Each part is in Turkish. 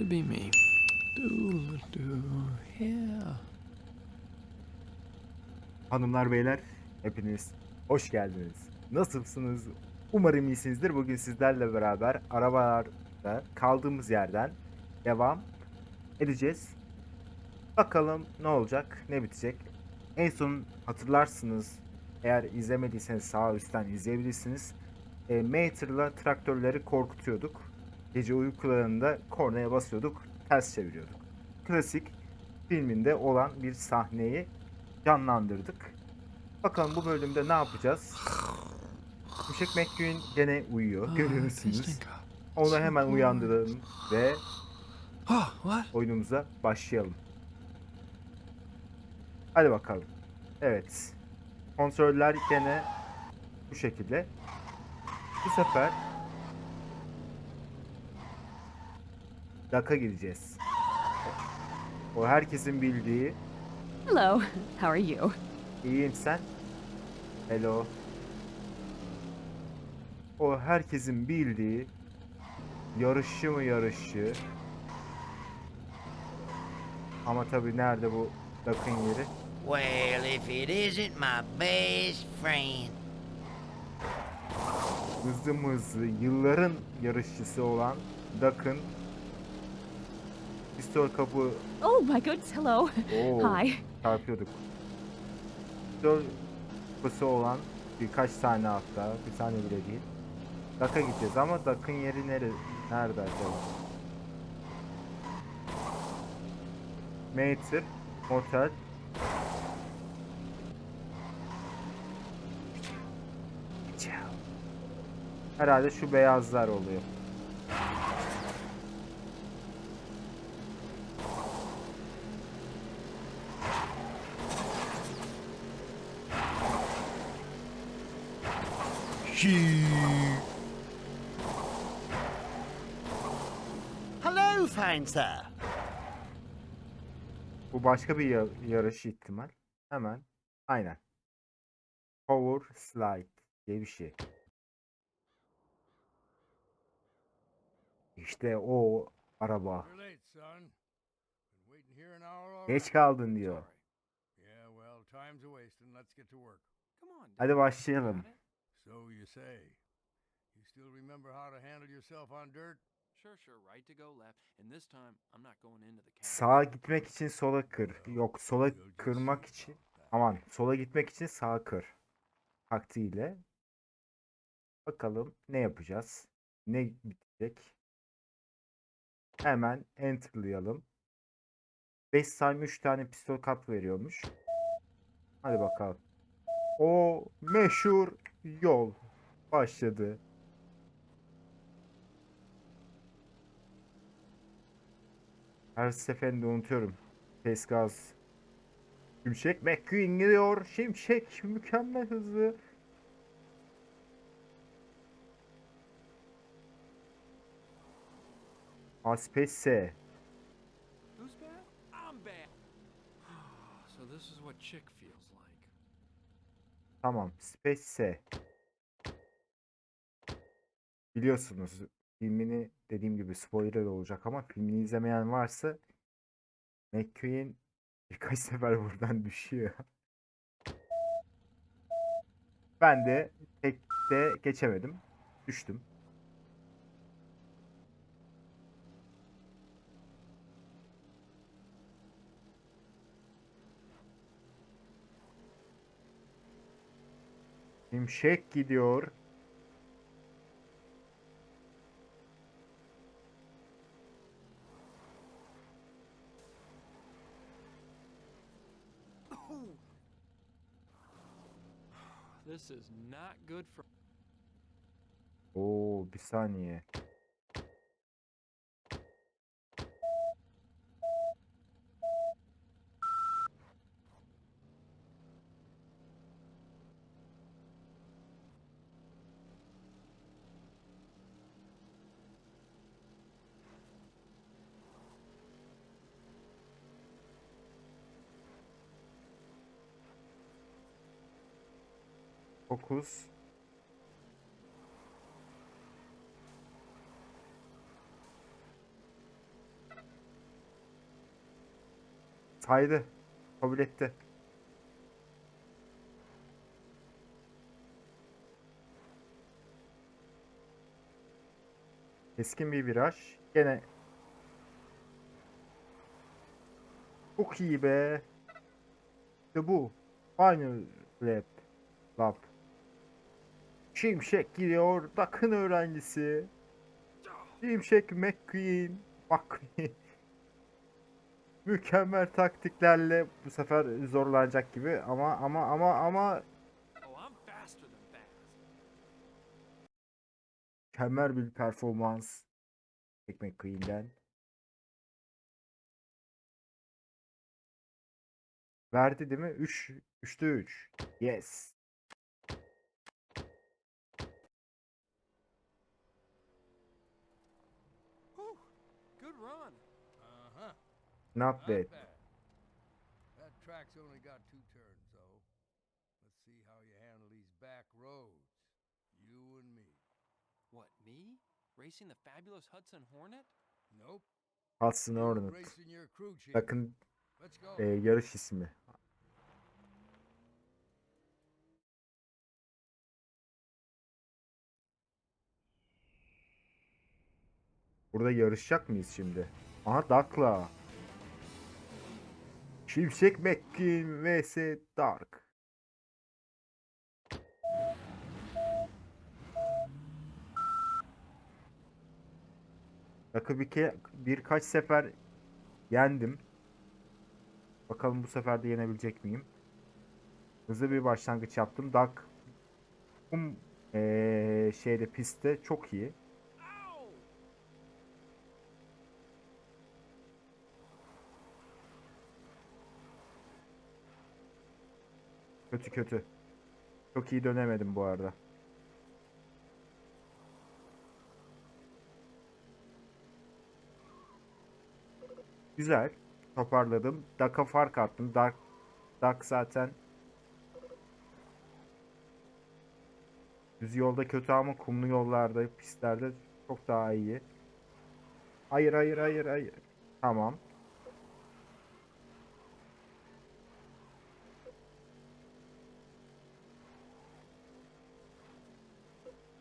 to be me. Doodle-doo, yeah. Hanımlar beyler hepiniz hoş geldiniz. Nasılsınız? Umarım iyisinizdir. Bugün sizlerle beraber arabalarda kaldığımız yerden devam edeceğiz. Bakalım ne olacak, ne bitecek. En son hatırlarsınız eğer izlemediyseniz sağ üstten izleyebilirsiniz. E, Mater'la traktörleri korkutuyorduk. Gece uykularında kornaya basıyorduk, ters çeviriyorduk. Klasik filminde olan bir sahneyi canlandırdık. Bakalım bu bölümde ne yapacağız? Şimşek McQueen gene uyuyor. Ah, Görüyorsunuz. Onu hemen uyandıralım ve what? oyunumuza başlayalım. Hadi bakalım. Evet. Kontroller gene bu şekilde. Bu sefer Daka gideceğiz. O herkesin bildiği Hello, how are you? İyiyim sen. Hello. O herkesin bildiği yarışçı mı yarışçı. Ama tabii nerede bu Duck'ın yeri? Well, if it isn't my best friend. Hızlı mı hızlı yılların yarışçısı olan Duck'ın pistol kapı Oh my goodness, hello. Oo, Hi. çarpıyorduk. Pistol kapısı olan birkaç tane hatta bir tane bile değil. Duck'a gideceğiz ama Duck'ın yeri nere nerede acaba? Mater, Motel. Herhalde şu beyazlar oluyor. Fine sir. Bu başka bir ya- yarış ihtimal. Hemen. Aynen. Power Slide diye bir şey. İşte o araba. You're late, son. Been waiting here an hour already. Geç kaldın diyor. Yeah, well, time's a wasting. Let's get to work. Come on, Hadi başlayalım. So you say. You still remember how to handle yourself on dirt? Sağa gitmek için sola kır. Yok sola kırmak için. Aman sola gitmek için sağa kır. Taktiğiyle. Bakalım ne yapacağız? Ne bitecek? Hemen enterlayalım. 5 time 3 tane pistol kat veriyormuş. Hadi bakalım. O meşhur yol başladı. Her seferinde unutuyorum. Ses gaz. Şimşek McQueen gidiyor. Şimşek mükemmel hızlı. Aspese. Who's bad? I'm bad. so this is what chick feels like. Tamam. Space. Biliyorsunuz filmini dediğim gibi spoiler olacak ama filmini izlemeyen varsa McQueen birkaç sefer buradan düşüyor. Ben de tekte geçemedim. Düştüm. Şimşek gidiyor. This is not good for. Oo bir saniye. Fokus. saydı. Kabul etti. Keskin bir viraj. Gene çok iyi be. İşte bu. Final lap. Lap. Şimşek gidiyor. Dakın öğrencisi. Şimşek McQueen. McQueen. Mükemmel taktiklerle bu sefer zorlanacak gibi ama ama ama ama mükemmel bir performans Jack McQueen'den. Verdi değil mi? 3 3'te 3. Yes. Not Not bad. That track's only got two turns, though. Let's see how you handle these back roads. You and me. What, me? Racing the fabulous Hudson Hornet? Nope. Hudson Hornet. Bakın e, yarış ismi. Burada yarışacak mıyız şimdi? Aha Dark'la. Şimşek McQueen vs Dark. Dark'ı bir ke birkaç sefer yendim. Bakalım bu sefer de yenebilecek miyim? Hızlı bir başlangıç yaptım. Dark kum eee, şeyde pistte çok iyi. Kötü kötü. Çok iyi dönemedim bu arada. Güzel. Toparladım. Duck'a fark attım. Duck, Duck zaten düz yolda kötü ama kumlu yollarda, pistlerde çok daha iyi. Hayır, hayır, hayır, hayır. Tamam.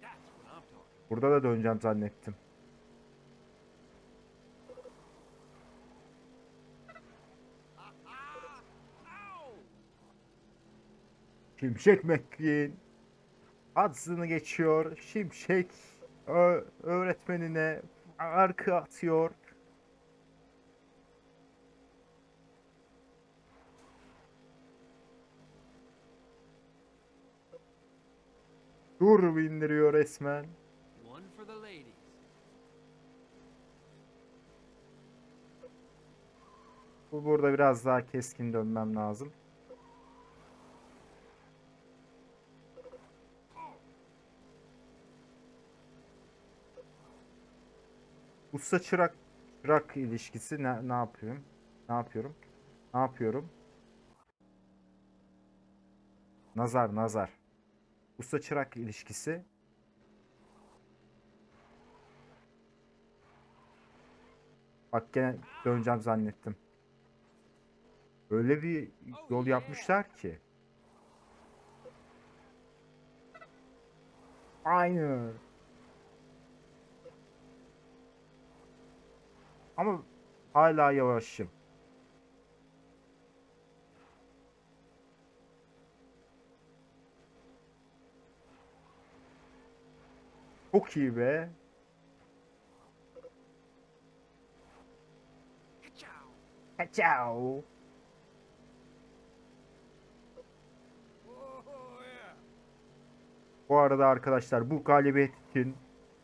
That's what I'm talking Burada da döneceğim zannettim. Şimşek McQueen Hudson'ı geçiyor. Şimşek öğretmenine arka atıyor. Dur bindiriyor resmen. Bu burada biraz daha keskin dönmem lazım. Usta çırak çırak ilişkisi ne, ne yapıyorum? Ne yapıyorum? Ne yapıyorum? Nazar nazar. Usta çırak ilişkisi Bak gene döneceğim zannettim. Öyle bir yol yapmışlar ki. Aynı. Ama hala yavaşım. Çok iyi be. Ka-chow! Ciao. Oh, yeah. Bu arada arkadaşlar bu galibiyet için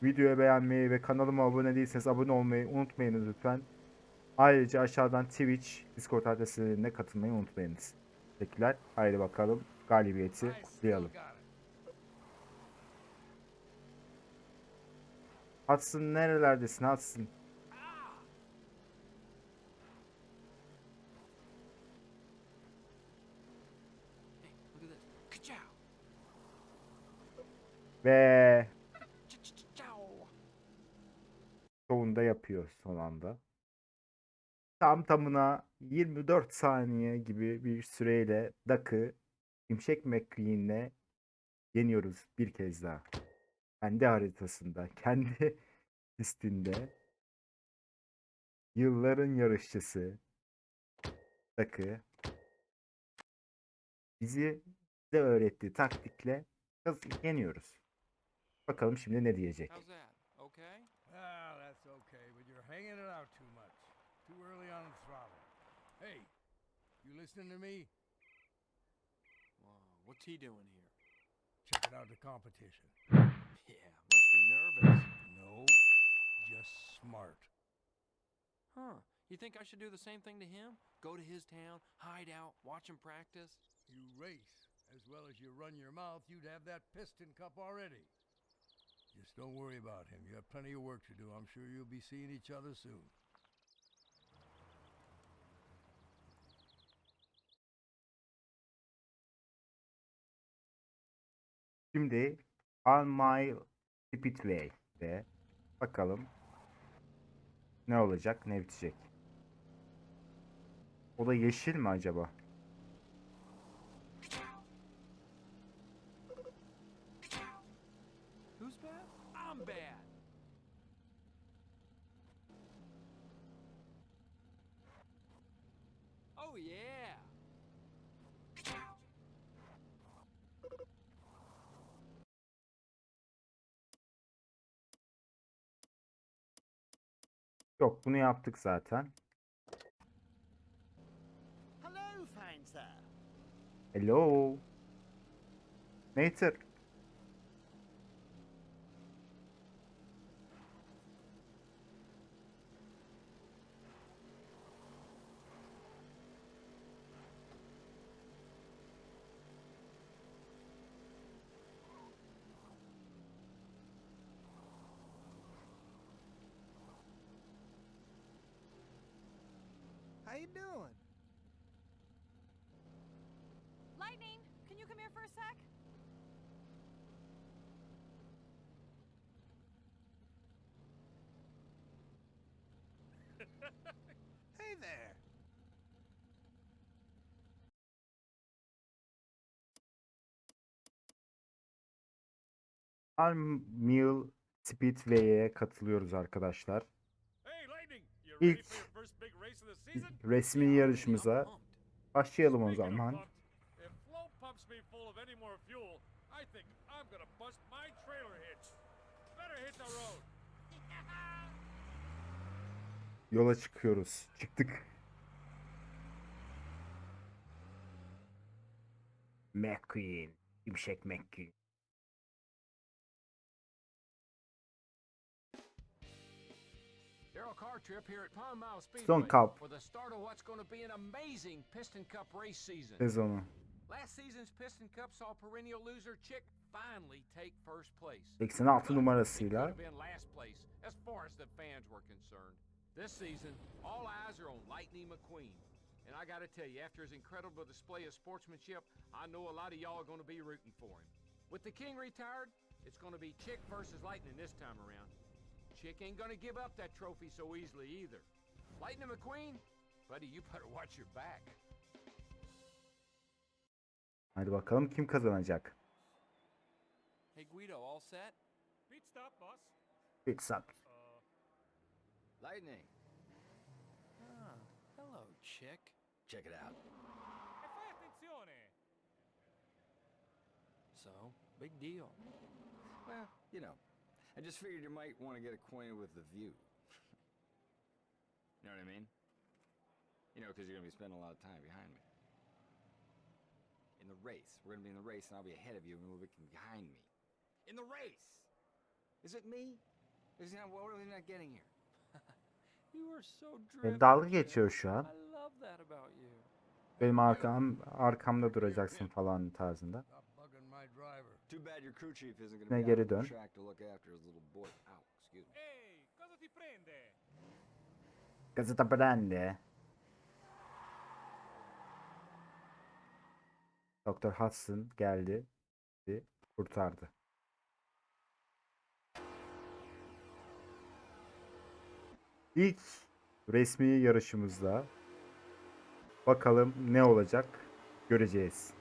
videoyu beğenmeyi ve kanalıma abone değilseniz abone olmayı unutmayınız lütfen. Ayrıca aşağıdan Twitch, Discord adreslerine katılmayı unutmayınız. Teşekkürler. Haydi bakalım galibiyeti kutlayalım. Hudson nerelerdesin Hudson? Ah! Hey, look at this. Ka-chow! Ve çoğunda yapıyor son anda. tam tamına 24 saniye gibi bir süreyle Duck'ı Şimşek McQueen'le yeniyoruz bir kez daha. Kendi haritasında, kendi pistinde yılların yarışçısı Duck'ı bizi de öğrettiği taktikle yeniyoruz. Bakalım şimdi ne diyecek. That? Okay? Ah, that's okay, but you're hanging it out too much. Too early on the throttle. Hey, you listening to me? Whoa, what's he doing here? Checking out the competition. Yeah, must be nervous. No, just smart. Huh. You think I should do the same thing to him? Go to his town, hide out, watch him practice? You race as well as you run your mouth, you'd have that piston cup already. Just don't worry about him. You have plenty of work to do. I'm sure you'll be seeing each other soon. Şimdi On My Speedway'de bakalım ne olacak, ne bitecek. O da yeşil mi acaba? I'm bad. Oh, yeah. Yok, bunu yaptık zaten. Hello. Hello. Mater. How you doing? Lightning, can you come here for a sec? Hey there. Armil Speedway'e katılıyoruz arkadaşlar. Hey, Lightning, you İlk resmi yarışımıza başlayalım o zaman. pumped, If Flo pumps me full Carr trip here at Pond Mile Speedway Cup for the start of what's going to be an amazing Piston Cup race season. sezonu. Last season's Piston Cup saw perennial loser Chick finally take first place. 86 But he could numarasıyla have been last place as far as the fans were concerned. This season, all eyes are on Lightning McQueen. And I got to tell you, after his incredible display of sportsmanship, I know a lot of y'all are going to be rooting for him. With the King retired, it's going to be Chick versus Lightning this time around. Chick ain't going to give up that trophy so easily either. Lightning McQueen, buddy, you better watch your back. Hadi bakalım kim kazanacak? Hey, Guido, all set? Pit stop, boss. Pit stop. Uh, Lightning, Ah, hello, chick. check it out. e fai attenzione. So, big deal. Well, you know, I just figured you might want to get acquainted with the view. you know what I mean? You know, because you're going to be spending a lot of time behind me. In the race. We're going to be in the race, and I'll be ahead of you, and you'll be behind me. In the race! Is it me? Is that, what are we not getting here? You are so E, driven. dalga geçiyor şu an. I love that about you. Benim arkam, arkamda duracaksın falan tarzında. Ne, geri dön. the track to look after his little boy. Ow, excuse me. Ehi, cosa ti prende? Gazete Brande. Doktor Hudson geldi. ve Kurtardı. İlk resmi yarışımızda. Bakalım ne olacak göreceğiz.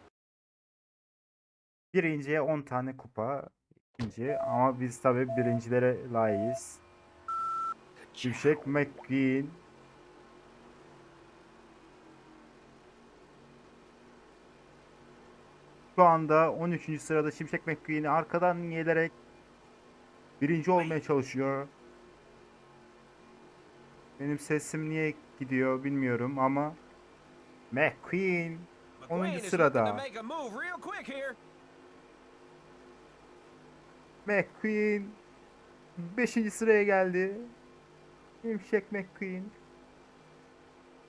Birinciye 10 tane kupa. ikinci ama biz tabi birincilere layığız. Şimşek McQueen. Şu anda 13. sırada Şimşek McQueen'i arkadan gelerek birinci olmaya çalışıyor. Benim sesim niye gidiyor bilmiyorum ama McQueen 10. sırada. McQueen 5. sıraya geldi. Şimşek McQueen.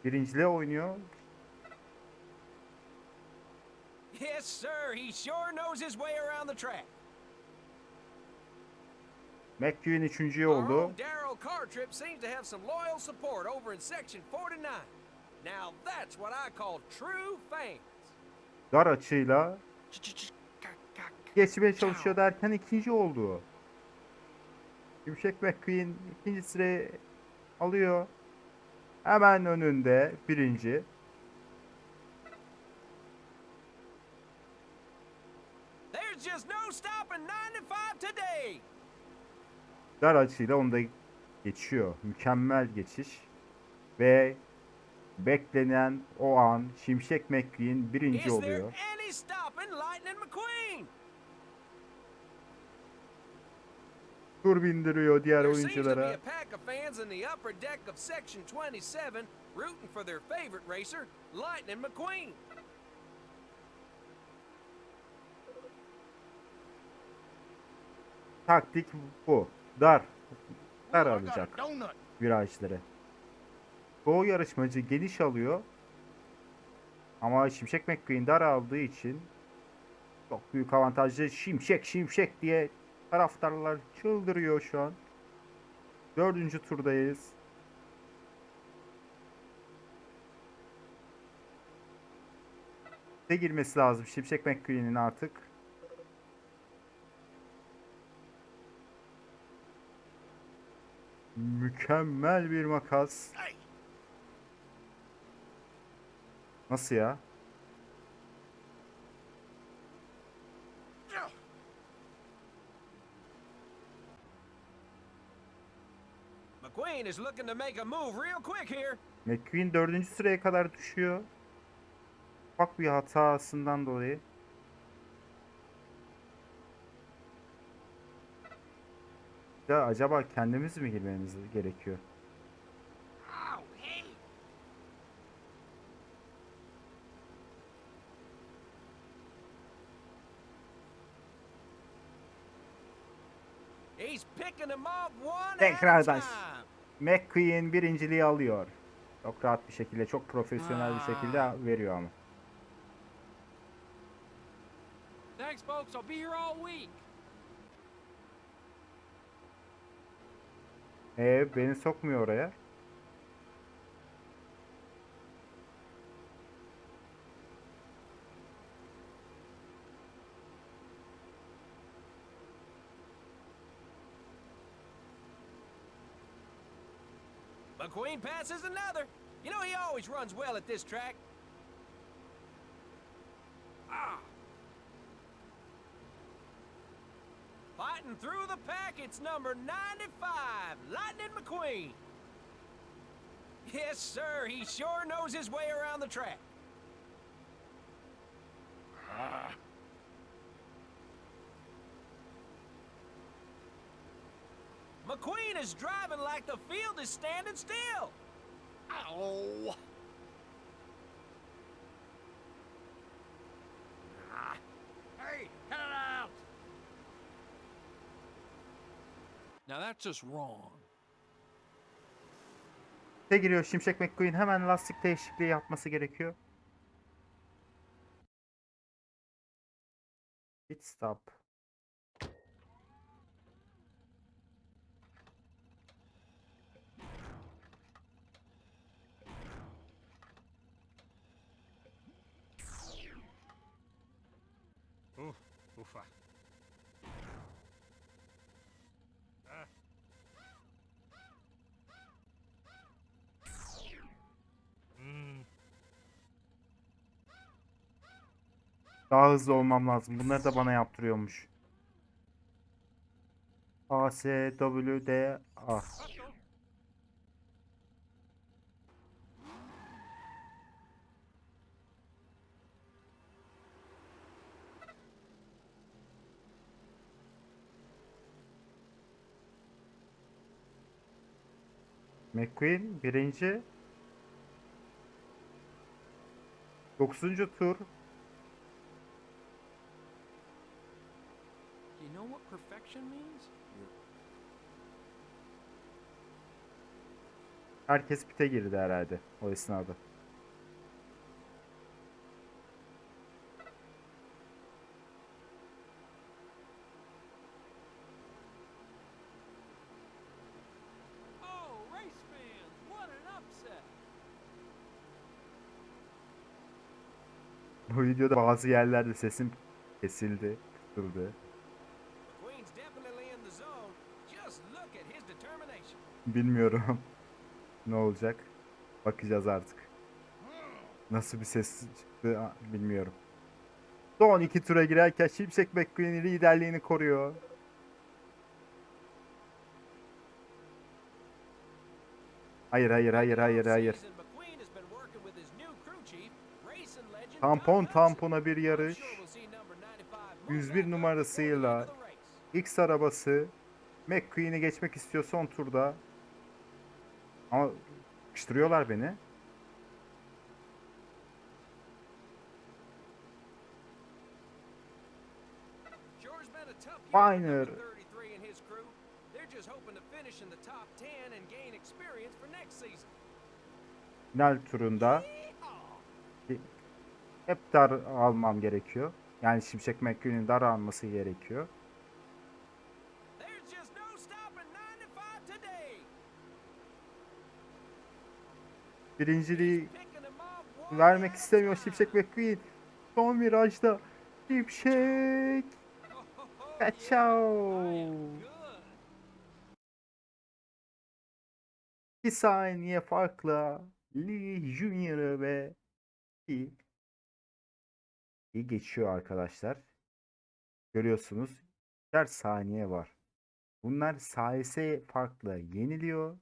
Birinciliğe oynuyor. Yes, sir. He sure knows his way around the track. McQueen üçüncü Our oldu. Daryl Cartrip seems to have some loyal support over in Section 49. Now that's what I call true fans. Dar açıyla geçmeye çalışıyor derken ikinci oldu. Şimşek McQueen ikinci sırayı alıyor. Hemen önünde birinci. There's just no stopping 95 today. Dar açıyla onu da geçiyor. Mükemmel geçiş. Ve beklenen o an Şimşek McQueen birinci oluyor. Favorite racer, Lightning McQueen. Taktik bu. Dar. Dar alacak virajları. Çoğu yarışmacı geniş alıyor. Ama Şimşek McQueen dar aldığı için çok büyük avantajlı. Şimşek şimşek diye taraftarlar çıldırıyor şu an. Dördüncü turdayız. De girmesi lazım Şimşek McQueen'in artık. Mükemmel bir makas. Nasıl ya? McQueen is looking to make a move real quick here. McQueen dördüncü sıraya kadar düşüyor. Ufak bir hatasından dolayı. Ya acaba kendimiz mi girmemiz gerekiyor? Tekrardan. McQueen birinciliği alıyor. Çok rahat bir şekilde, çok profesyonel bir şekilde veriyor ama. Thanks, folks. I'll be here all week. E beni sokmuyor oraya. McQueen passes another. You know, he always runs well at this track. Ah. Fighting through the pack, it's number 95, Lightning McQueen. Yes, sir, he sure knows his way around the track. McQueen is driving like the field is standing still. Ow! Ah. Hey, cut it out! Now that's just wrong. De giriyor Şimşek McQueen hemen lastik değişikliği yapması gerekiyor. Pit stop. kafa. Heh. Hmm. Daha hızlı olmam lazım. Bunları da bana yaptırıyormuş. A, S, W, D, A. McQueen birinci. 9. tur. You know what perfection means? Herkes pite girdi herhalde o esnada. Oh, race fans, what an upset! Bu videoda bazı yerlerde sesim kesildi, kısıldı. Bilmiyorum ne olacak. Bakacağız artık. Nasıl bir ses çıktı bilmiyorum. Son iki tura girerken Şimşek McQueen liderliğini koruyor. Hayır hayır hayır hayır hayır. Tampon tampona bir yarış. I'm sure we'll see number 95 move 101 back up numarasıyla. X arabası McQueen'i geçmek istiyor son turda. Ama sıkıştırıyorlar beni. Finer. number 33 and his crew. They're just hoping to finish in the top 10 and gain experience for next season. Final turunda! Hep dar almam gerekiyor. Yani Şimşek McQueen'in dar alması gerekiyor. There's just no stopping 95 today. Birinciliği vermek istemiyor. Şimşek McQueen. Son virajda Şimşek Oh, kaçao. I am good. 2 saniye farkla Lee Junior'ı ve iyi geçiyor arkadaşlar. Görüyorsunuz. Her saniye var. Bunlar sayese farklı yeniliyor.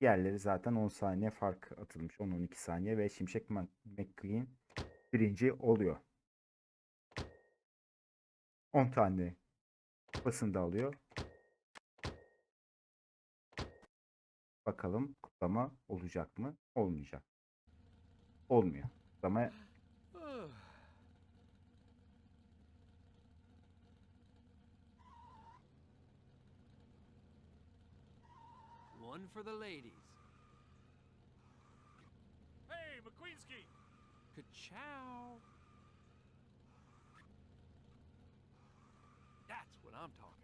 Diğerleri zaten 10 saniye fark atılmış. 10-12 saniye ve Şimşek Mc- McQueen birinci oluyor. 10 tane kupasını da alıyor. Bakalım kutlama olacak mı? Olmayacak. Olmuyor. Kutlama One for the ladies. Hey, McQueenski! Ka-chow. That's what I'm talking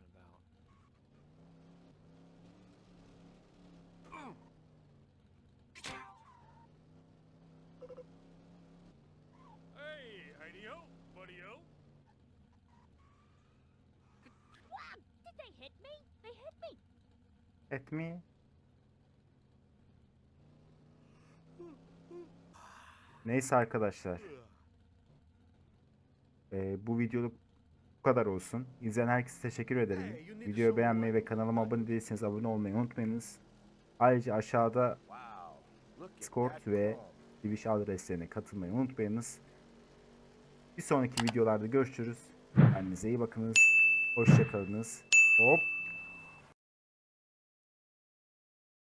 et mi? Neyse arkadaşlar. Ee, bu videoluk bu kadar olsun. İzleyen herkese teşekkür ederim. Videoyu beğenmeyi ve kanalıma abone değilseniz abone olmayı unutmayınız. Ayrıca aşağıda Discord ve Twitch adreslerine katılmayı unutmayınız. Bir sonraki videolarda görüşürüz. Kendinize iyi bakınız. Hoşçakalınız. Hop.